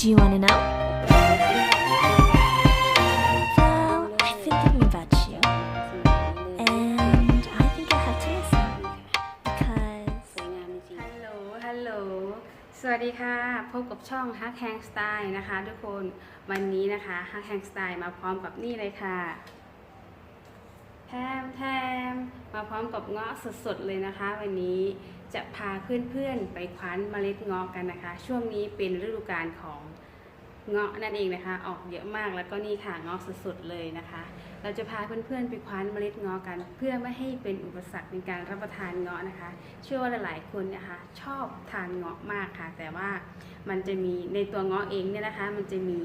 Do you want to know? Well, I've been thinking about you, and I think I have to listen because สวยงามจริงฮัลโหล ฮัลโหล สวัสดีค่ะ พบกับช่อง Hack Hang Style นะคะ ทุกคน วันนี้นะคะ Hack Hang Style มาพร้อมกับนี่เลยค่ะแทมแทมมาพร้อมกับเงาะสดๆเลยนะคะ วันนี้ จะพาเพื่อนๆไปคว้านเมล็ดเงาะกันนะคะ ช่วงนี้เป็นฤดูกาลของเงาะนั่นเองนะคะ ออกเยอะมากแล้วก็นี่ค่ะเงาะสดๆเลยนะคะ เราจะพาเพื่อนๆไปคว้านเมล็ดเงาะกัน เพื่อไม่ให้เป็นอุปสรรคในการรับประทานเงาะนะคะ เชื่อว่าหลายๆคนนะคะ ชอบทานเงาะมากค่ะ แต่ว่ามันจะมีในตัวเงาะเองเนี่ยนะคะ มันจะมี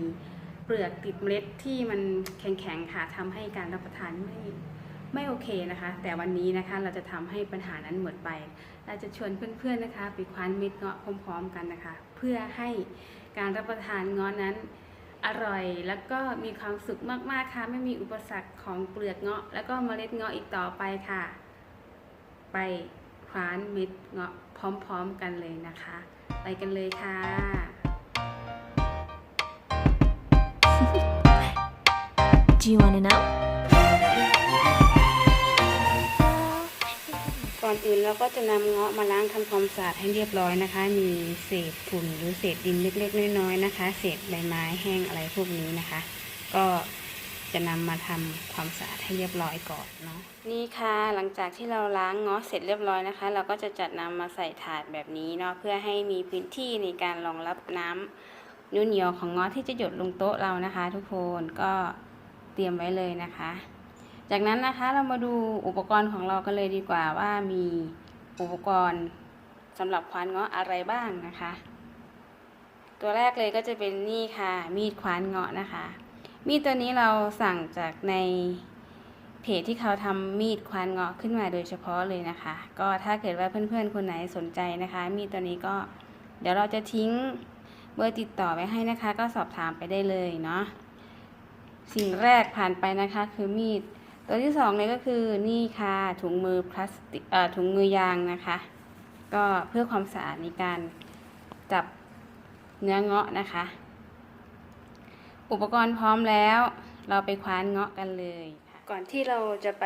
เปลือกติดเมล็ดที่มันแข็งๆค่ะทำให้การรับประทานไม่ไม่โอเคนะคะ แต่วันนี้นะคะเราจะทำให้ปัญหานั้นหมดไป เราจะชวนเพื่อนๆนะคะไปคว้านเม็ดเงาะพร้อมๆกันนะคะ เพื่อให้การรับประทานเงาะนั้นอร่อยแล้วก็มีความสุขมากๆค่ะ ไม่มีอุปสรรคของเปลือกเงาะ แล้วก็เมล็ดเงาะอีกต่อไปค่ะ ไปคว้านเม็ดเงาะพร้อมๆกันเลยนะคะ ไปกันเลยค่ะ Do you want to know? ก่อนอื่นเราก็จะนำเงาะมาล้างทำความสะอาดให้เรียบร้อยนะคะ มีเศษฝุ่นหรือเศษดินเล็กๆน้อยๆนะคะ เศษใบไม้แห้งอะไรพวกนี้นะคะ ก็จะนำมาทำความสะอาดให้เรียบร้อยก่อนเนาะนี่ค่ะหลังจากที่เราล้างเงาะเสร็จเรียบร้อยนะคะ เราก็จะจัดนำมาใส่ถาดแบบนี้เนาะเพื่อให้มีพื้นที่ในการรองรับน้ำเหนียวของเงาะที่จะหยดลงโต๊ะเรานะคะ ทุกคนก็เตรียมไว้เลยนะคะ จากนั้นนะคะเรามาดูอุปกรณ์ของเรากันเลยดีกว่าว่ามีอุปกรณ์สำหรับควานเงาะอะไรบ้างนะคะ ตัวแรกเลยก็จะเป็นนี่ค่ะ มีดควานเงาะนะคะ มีดตัวนี้เราสั่งจากในเพจที่เขาทำมีดควานเงาะขึ้นมาโดยเฉพาะเลยนะคะ ก็ถ้าเกิดว่าเพื่อนๆคนไหนสนใจนะคะ มีดตัวนี้ก็เดี๋ยวเราจะทิ้งเบอร์ติดต่อไว้ให้นะคะ ก็สอบถามไปได้เลยเนาะสิ่งแรกผ่านไปนะคะคือมีด ตัวที่สองเลยก็คือนี่ค่ะถุงมือพลาสติกถุงมือยางนะคะ ก็เพื่อความสะอาดในการจับเนื้อเงาะนะคะ อุปกรณ์พร้อมแล้ว เราไปคว้านเงาะกันเลย ก่อนที่เราจะไป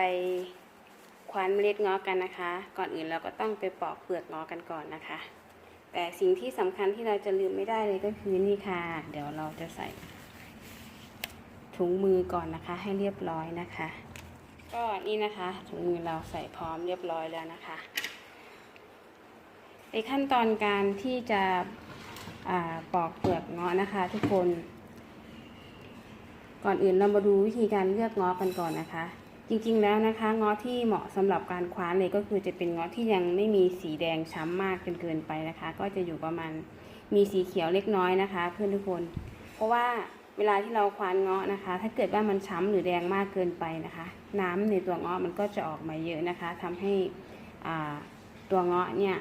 คว้านเมล็ดเงาะกันนะคะ ก่อนอื่นเราก็ต้องไปปอกเปลือกเงาะกันก่อนนะคะ แต่สิ่งที่สำคัญที่เราจะลืมไม่ได้เลยก็คือนี่ค่ะ เดี๋ยวเราจะใส่ถุงมือก่อนนะคะให้เรียบร้อยนะคะ ก็นี่นะคะถุงมือเราใส่พร้อมเรียบร้อยแล้วนะคะในขั้นตอนการที่จะปอกเปลือกเงาะนะคะ ทุกคน ก่อนอื่นเรามาดูวิธีการเลือกเงาะกันก่อนนะคะ จริงๆแล้วนะคะเงาะที่เหมาะสำหรับการคว้านเลยก็คือจะเป็นเงาะที่ยังไม่มีสีแดงช้ำมากจนเกินไปนะคะ ก็จะอยู่ประมาณมีสีเขียวเล็กน้อยนะคะ เพื่อนทุกคน เพราะว่าเวลาที่เราคว้านเงาะนะคะ ถ้าเกิดว่ามันช้ำหรือแดงมากเกินไปนะคะ น้ำในตัวเงาะมันก็จะออกมาเยอะนะคะทำให้ตัวเงาะเนี่ย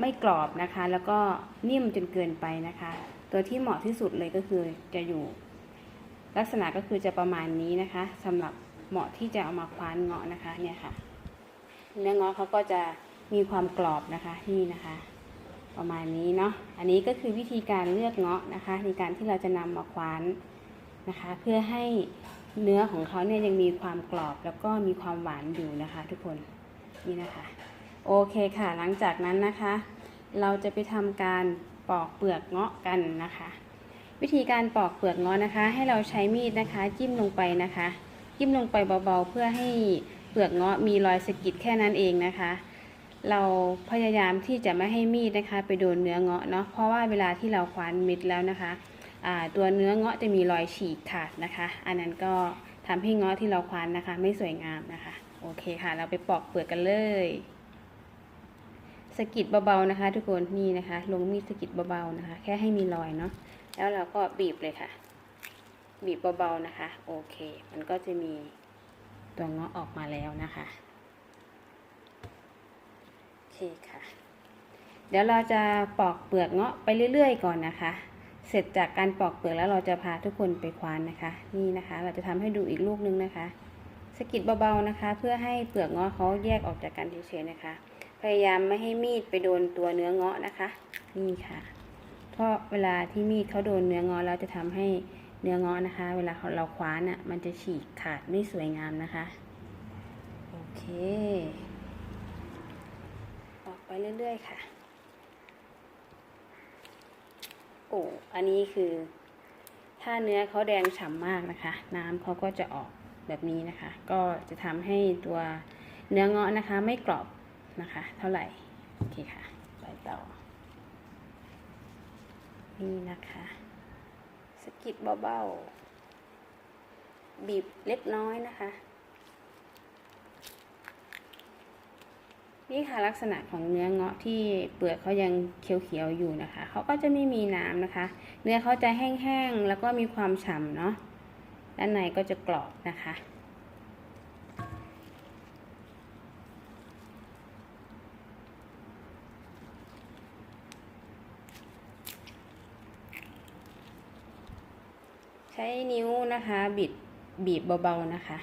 ไม่กรอบนะคะ แล้วก็นิ่มจนเกินไปนะคะ ตัวที่เหมาะที่สุดเลยก็คือจะอยู่ ลักษณะก็คือจะประมาณนี้นะคะสำหรับเหมาะที่จะเอามาคว้านเงาะนะคะเนี่ยค่ะเนื้อเงาะเขาก็จะมีความกรอบนะคะนี่นะคะ ประมาณนี้เนาะอันนี้ก็คือวิธีการเลือกเงาะนะคะ ในการที่เราจะนำมาคว้านนะคะ เพื่อให้ เนื้อของเขาเนี่ยยังมีความกรอบแล้วก็มีความหวานอยู่นะคะทุกคนนี่นะคะ โอเคค่ะ หลังจากนั้นนะคะ เราจะไปทำการปอกเปลือกเงาะกันนะคะ วิธีการปอกเปลือกเงาะนะคะ ให้เราใช้มีดนะคะ จิ้มลงไปนะคะ จิ้มลงไปเบาๆ เพื่อให้เปลือกเงาะมีรอยสะกิดแค่นั้นเองนะคะเราพยายามที่จะไม่ให้มีดนะคะ ไปโดนเนื้อเงาะเนาะเพราะว่าเวลาที่เราคว้านมิดแล้วนะคะ ตัวเนื้อเงาะจะมีรอยฉีกขาดนะคะ อันนั้นก็ทำให้เงาะที่เราควานนะคะ ไม่สวยงามนะคะ โอเคค่ะ เราไปปอกเปลือกกันเลยสกิดเบาๆนะคะ ทุกคนนี่นะคะ ลงมีดสกิดเบาๆนะคะ แค่ให้มีรอยเนาะแล้วเราก็บีบเลยค่ะ บีบเบาๆนะคะ โอเค มันก็จะมีตัวเงาะออกมาแล้วนะคะโอเคค่ะ เดี๋ยวเราจะปอกเปลือกเงาะไปเรื่อยๆก่อนนะคะ เสร็จจากการปอกเปลือกแล้วเราจะพาทุกคนไปควานนะคะ นี่นะคะ เราจะทำให้ดูอีกลูกนึงนะคะสกิดเบาๆนะคะ เพื่อให้เปลือกเงาะเขาแยกออกจากกันเฉยๆนะคะ พยายามไม่ให้มีดไปโดนตัวเนื้อเงาะนะคะ นี่ค่ะ เพราะเวลาที่มีดเขาโดนเนื้อเงาะแล้วจะทำให้เนื้อเงาะนะคะ เวลาเราคว้านอะมันจะฉีกขาดไม่สวยงามนะคะโอเคออกไปเรื่อยๆค่ะ โอ้อันนี้คือ ถ้าเนื้อเขาแดงฉ่ำมากนะคะ น้ำเขาก็จะออกแบบนี้นะคะ ก็จะทำให้ตัวเนื้อเงาะนะคะ ไม่กรอบนะคะ เท่าไหร่ โอเคค่ะ ไปต่อ นี่นะคะ สกิดเบาๆ บีบเล็กน้อยนะคะ นี่ค่ะลักษณะของเนื้อเงาะที่เปลือกเขายังเขียวๆอยู่นะคะ เขาก็จะไม่มีน้ำนะคะ เนื้อเขาจะแห้งๆแล้วก็มีความฉ่ำเนาะ ด้านในก็จะกรอบนะคะ ใช้นิ้วนะคะ บิดบีบเบาๆนะคะ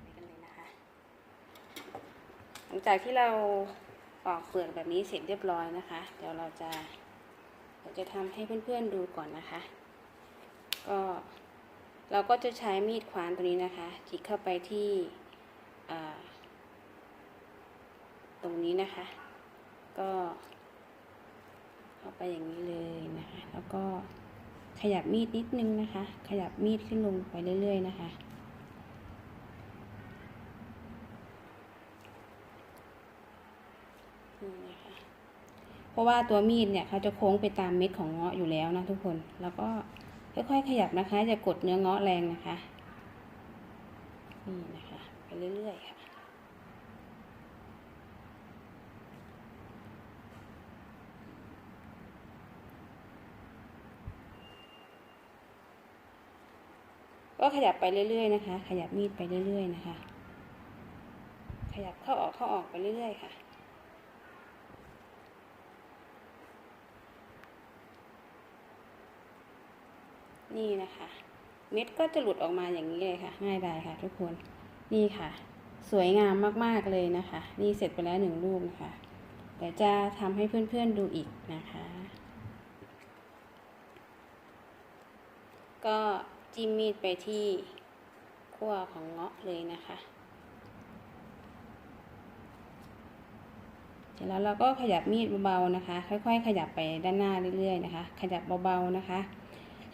ไปกันเลยนะคะ ห ลังจากที่เราปอกเปลือกแบบนี้เสร็จเรียบร้อยนะคะ เดี๋ยวเราจะเราจะทำให้เพื่อนๆดูก่อนนะคะ ก็เราก็จะใช้มีดขวานตัวนี้นะคะจิกเข้าไปที่ตรงนี้นะคะ ก็เข้าไปอย่างนี้เลยนะคะ แล้วก็ขยับมีดนิดนึงนะคะ ขยับมีดขึ้นลงไปเรื่อย ๆ นะคะ นี่นะคะ เพราะว่าตัวมีดเนี่ยเขาจะโค้งไปตามเม็ดของเงาะอยู่แล้วนะทุกคน แล้วก็ค่อยๆขยับนะคะอย่ากดเนื้อเงาะแรงนะคะ นี่นะคะไปเรื่อยๆค่ะก็ขยับไปเรื่อยๆนะคะ ขยับมีดไปเรื่อยๆนะคะ ขยับเข้าออกเข้าออกไปเรื่อยๆค่ะ นี่นะคะ เม็ดก็จะหลุดออกมาอย่างนี้เลยค่ะ ง่ายดายค่ะ ทุกคนนี่ค่ะ สวยงามมากๆเลยนะคะ นี่เสร็จไปแล้วหนึ่งรูปนะคะเดี๋ยวจะทำให้เพื่อนๆดูอีกนะคะ ก็จิ้มมีดไปที่ขั้วของเงาะเลยนะคะเสร็จแล้วเราก็ขยับมีดเบาๆนะคะ ค่อย ๆ ขยับไปด้านหน้าเรื่อยๆนะคะ ขยับเบาๆนะคะ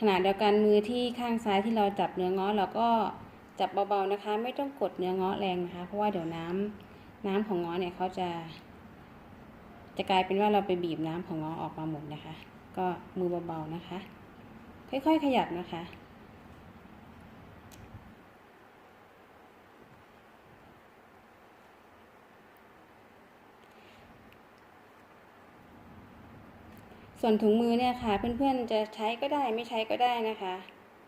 ขณะเดียวกันมือที่ข้างซ้ายที่เราจับเนื้อง้อเราก็จับเบาๆนะคะ ไม่ต้องกดเนื้อง้อแรงนะคะ เพราะว่าเดี๋ยวน้ำน้ำของเงาะเนี่ยเขาจะ จะกลายเป็นว่าเราไปบีบน้ำของเงาะออกมาหมดนะคะ ก็มือเบาๆนะคะ ค่อยๆขยับนะคะ ส่วนถุงมือเนี่ยค่ะ เพื่อนๆจะใช้ก็ได้ไม่ใช้ก็ได้นะคะ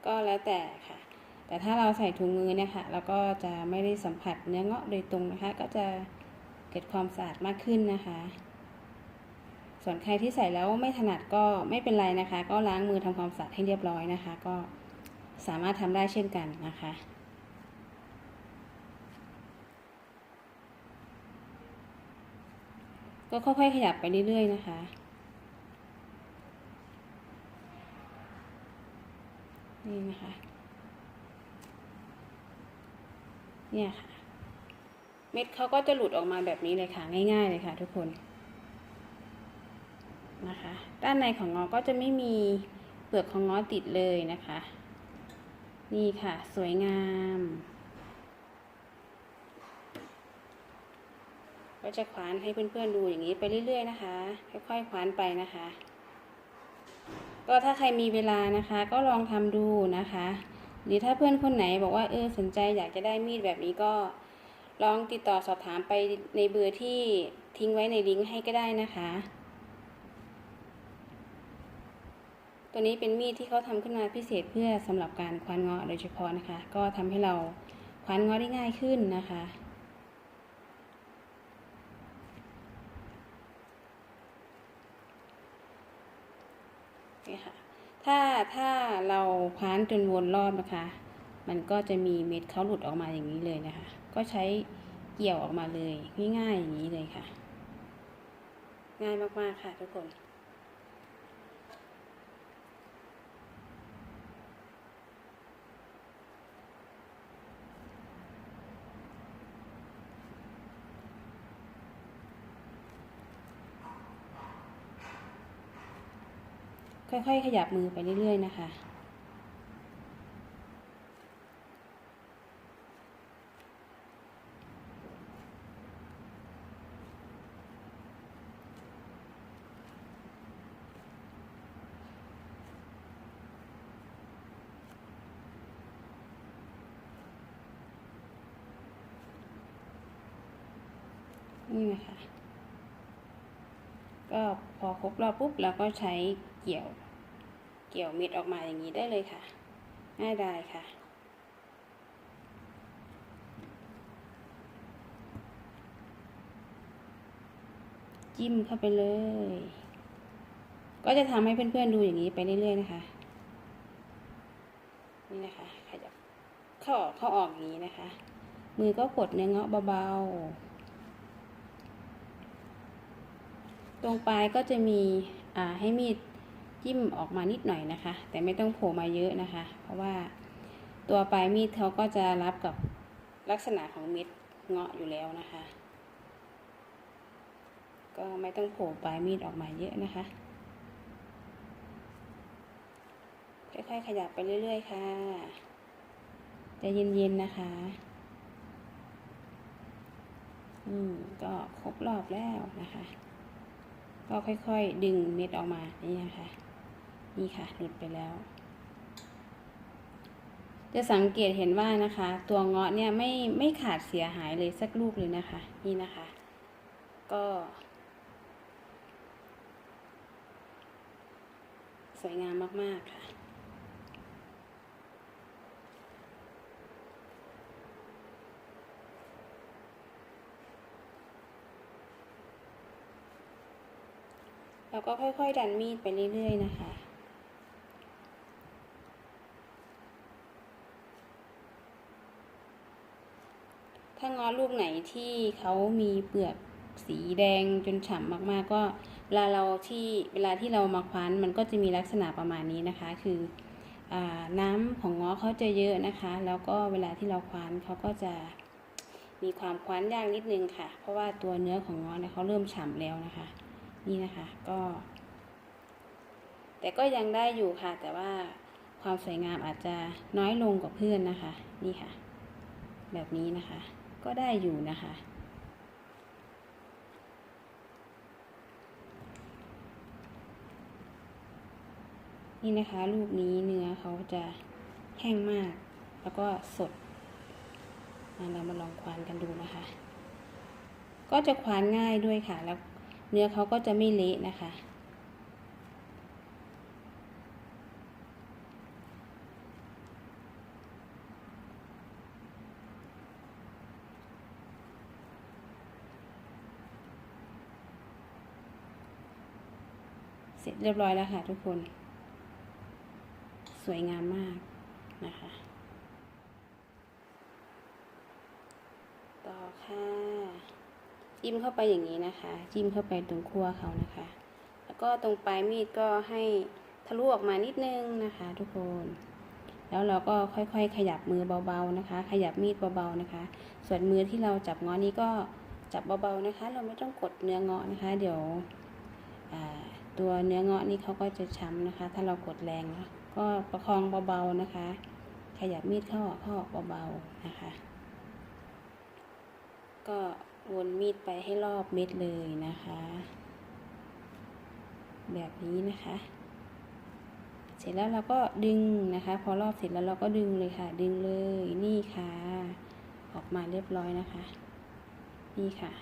ก็แล้วแต่ค่ะ แต่ถ้าเราใส่ถุงมือเนี่ยค่ะเราก็จะไม่ได้สัมผัสเนื้อเงาะโดยตรงนะคะ ก็จะเกิดความสะอาดมากขึ้นนะคะ ส่วนใครที่ใส่แล้วไม่ถนัดก็ไม่เป็นไรนะคะ ก็ล้างมือทำความสะอาดให้เรียบร้อยนะคะ ก็สามารถทำได้เช่นกันนะคะก็ค่อยๆขยับไปเรื่อยๆนะคะ นี่นะคะ เนี่ยค่ะ เม็ดเขาก็จะหลุดออกมาแบบนี้เลยค่ะ ง่าย ๆ เลยค่ะ ทุกคนนะคะ ด้านในของงอก็จะไม่มีเปลือกของงอติดเลยนะคะ นี่ค่ะ สวยงาม ก็จะคว้านให้เพื่อนๆดูอย่างนี้ไปเรื่อยๆนะคะ ค่อยๆคว้านไปนะคะ ก็ถ้าใครมีเวลานะคะ ก็ลองทำดูนะคะ หรือถ้าเพื่อนคนไหนบอกว่าเออสนใจอยากจะได้มีดแบบนี้ก็ลองติดต่อสอบถามไปในเบอร์ที่ทิ้งไว้ในลิงก์ให้ก็ได้นะคะ ตัวนี้เป็นมีดที่เขาทำขึ้นมาพิเศษเพื่อสำหรับการคว้านเงาะโดยเฉพาะนะคะ ก็ทำให้เราคว้านเงาะได้ง่ายขึ้นนะคะ นี่ค่ะ ถ้าถ้าเราคว้านจนวนรอบนะคะ มันก็จะมีเม็ดเขาหลุดออกมาอย่างนี้เลยนะคะ ก็ใช้เกี่ยวออกมาเลยง่ายๆอย่างนี้เลยค่ะ ง่ายมากๆค่ะทุกคน ค่อยๆ ขยับมือไปเรื่อยๆ นะคะ นี่นะคะก็พอครบรอบปุ๊บเราก็ใช้เกี่ยว เกี่ยวเม็ดออกมาอย่างนี้ได้เลยค่ะ ง่ายดายค่ะ จิ้มเข้าไปเลย ก็จะทำให้เพื่อนๆดูอย่างนี้ไปเรื่อยๆนะคะ นี่นะคะขยับเข้าออกเข้าออกอย่างนี้นะคะ มือก็กดเนื้อเงาะเบาๆ ตรงปลายก็จะมี อ่าให้มีด จิ้มออกมานิดหน่อยนะคะ แต่ไม่ต้องโผล่มาเยอะนะคะ เพราะว่าตัวปลายมีดเขาก็จะรับกับลักษณะของเม็ดเงาะอยู่แล้วนะคะ ก็ไม่ต้องโผล่ปลายมีดออกมาเยอะนะคะค่อยๆขยับไปเรื่อยๆค่ะจะเย็นๆนะคะ อืมก็ครบรอบแล้วนะคะ ก็ค่อยๆดึงเม็ดออกมานี่นะคะ นี่ค่ะหลุดไปแล้ว จะสังเกตเห็นว่านะคะ ตัวเงาะเนี่ยไม่ไม่ขาดเสียหายเลยสักลูกเลยนะคะ นี่นะคะ ก็ สวยงามมาก ๆ ค่ะเราก็ค่อย ๆ ดันมีดไปเรื่อย ๆ นะคะ ถ้างอ ลูกไหนที่เขามีเปลือกสีแดงจนฉ่ำมากๆ ก็เวลาเราที่เวลาที่เรามาคว้านมันก็จะมีลักษณะประมาณนี้นะคะ คืออน้ำของง้อเขาจะเยอะนะคะ แล้วก็เวลาที่เราคว้านเขาก็จะมีความคว้านยากนิดนึงค่ะ เพราะว่าตัวเนื้อของง้อเนี่ยเขาเริ่มฉ่ำแล้วนะคะ นี่นะคะก็ แต่ก็ยังได้อยู่ค่ะ แต่ว่าความสวยงามอาจจะน้อยลงกว่าเพื่อนนะคะ นี่ค่ะ แบบนี้นะคะ ก็ได้อยู่นะคะ นี่นะคะลูกนี้เนื้อเขาจะแห้งมาก แล้วก็สดเรามาลองควานกันดูนะคะ ก็จะควานง่ายด้วยค่ะ แล้วเนื้อเขาก็จะไม่เละนะคะ ร็จเรียบร้อยแล้วค่ะทุกคน สวยงามมากนะคะ ต่อค่ะจิ้มเข้าไปอย่างนี้นะคะ จิ้มเข้าไปตรงขั้วเขานะคะ แล้วก็ตรงปลายมีดก็ให้ทะลุออกมานิดนึงนะคะ ทุกคน แล้วเราก็ค่อยๆ ขยับมือเบาๆนะคะ ขยับมีดเบาๆนะคะ ส่วนมือที่เราจับง้อนี้ก็จับเบาๆนะคะ เราไม่ต้องกดเนื้องาะนะคะ เดี๋ยวอ่า ตัวเนื้อเงาะนี่เขาก็จะช้ำนะคะ ถ้าเรากดแรงนะก็ประคองเบาๆนะคะ ขยับมีดเข้าออกเข้าออกเบาๆนะคะ ก็วนมีดไปให้รอบเม็ดเลยนะคะ แบบนี้นะคะ เสร็จแล้วเราก็ดึงนะคะ พอรอบเสร็จแล้วเราก็ดึงเลยค่ะ ดึงเลยนี่ค่ะ ออกมาเรียบร้อยนะคะ นี่ค่ะ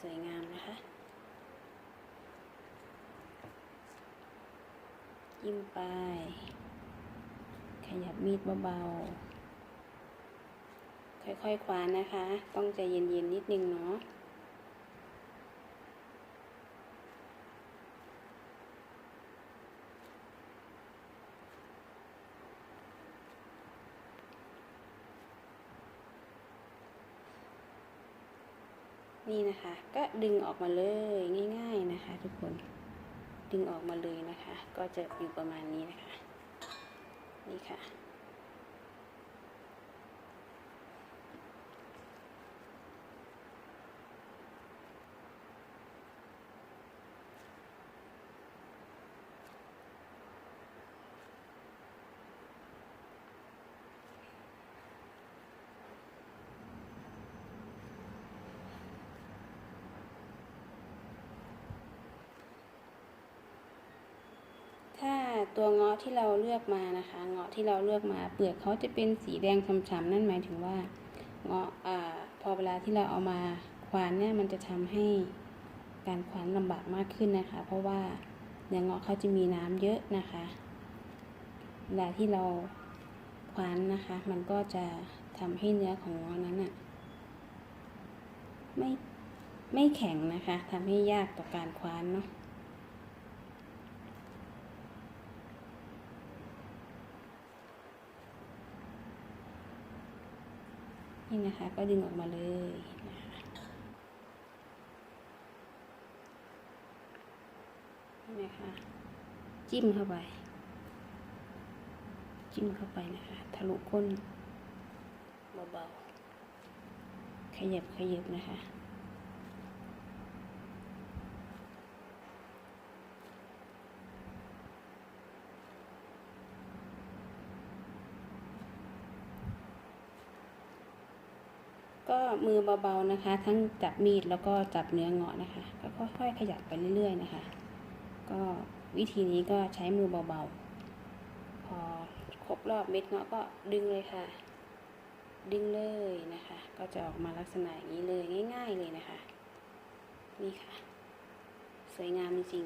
สวยงามนะคะ ยิ้มไป ขยับมีดเบาๆ ค่อยๆ คว้านนะคะ ต้องใจเย็นๆ นิดนึงเนาะนี่นะคะ ก็ดึงออกมาเลยง่าย ๆนะคะ ทุกคน ดึงออกมาเลยนะคะ ก็จะอยู่ประมาณนี้นะคะ นี่ค่ะ ถ้า ตัวเงาะที่เราเลือกมานะคะ เงาะที่เราเลือกมาเปลือกเขาจะเป็นสีแดงฉ่ำๆนั่นหมายถึงว่าเงาะอ่าพอเวลาที่เราเอามาควานเนี่ยมันจะทำให้การควานลำบากมากขึ้นนะคะ เพราะว่าเนื้อเงาะเขาจะมีน้ำเยอะนะคะเวลาที่เราควานนะคะ มันก็จะทำให้เนื้อของเงาะนั้นอะไม่ไม่แข็งนะคะทำให้ยากต่อการควานเนาะ นี่นะคะ ก็ดึงออกมาเลยนะคะนี่นะคะ จิ้มเข้าไป จิ้มเข้าไปนะคะ ทะลุก้นเบาๆขยับขยับนะคะ ก็ มือเบาๆนะคะ ทั้งจับมีดแล้วก็จับเนื้อเงาะนะคะ ก็ค่อยๆขยับไปเรื่อยๆนะคะ ก็วิธีนี้ก็ใช้มือเบาๆ พอครบรอบเม็ดเงาะก็ดึงเลยค่ะ ดึงเลยนะคะ ก็จะออกมาลักษณะอย่างนี้เลยง่าย ๆเลยนะคะ นี่ค่ะ สวยงามจริง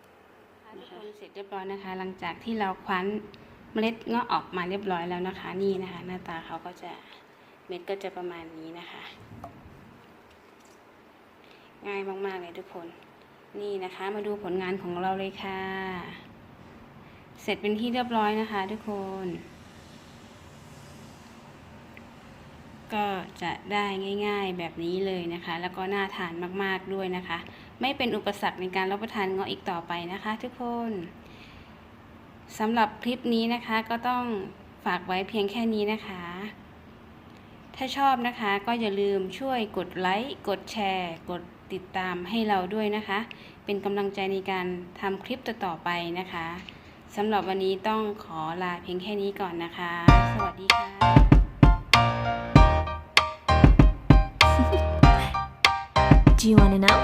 ๆนะคะเสร็จเรียบร้อยนะคะ หลังจากที่เราคว้านเมล็ดเงาะออกมาเรียบร้อยแล้วนะคะ นี่นะคะ หน้าตาเขาก็จะ เม็ดก็จะประมาณนี้นะคะ ง่ายมากๆเลยทุกคน นี่นะคะมาดูผลงานของเราเลยค่ะ เสร็จเป็นที่เรียบร้อยนะคะ ทุกคน ก็จะได้ง่ายๆแบบนี้เลยนะคะ แล้วก็น่าทานมากๆด้วยนะคะ ไม่เป็นอุปสรรคในการรับประทานเงาะอีกต่อไปนะคะ ทุกคนสำหรับคลิปนี้นะคะก็ต้องฝากไว้เพียงแค่นี้นะคะ ถ้าชอบนะคะก็อย่าลืมช่วยกดไลค์กดแชร์ กดติดตามให้เราด้วยนะคะ เป็นกำลังใจในการทำคลิปต่อๆไปนะคะสำหรับวันนี้ต้องขอลาเพียงแค่นี้ก่อนนะคะ สวัสดีค่ะ Do you want to know?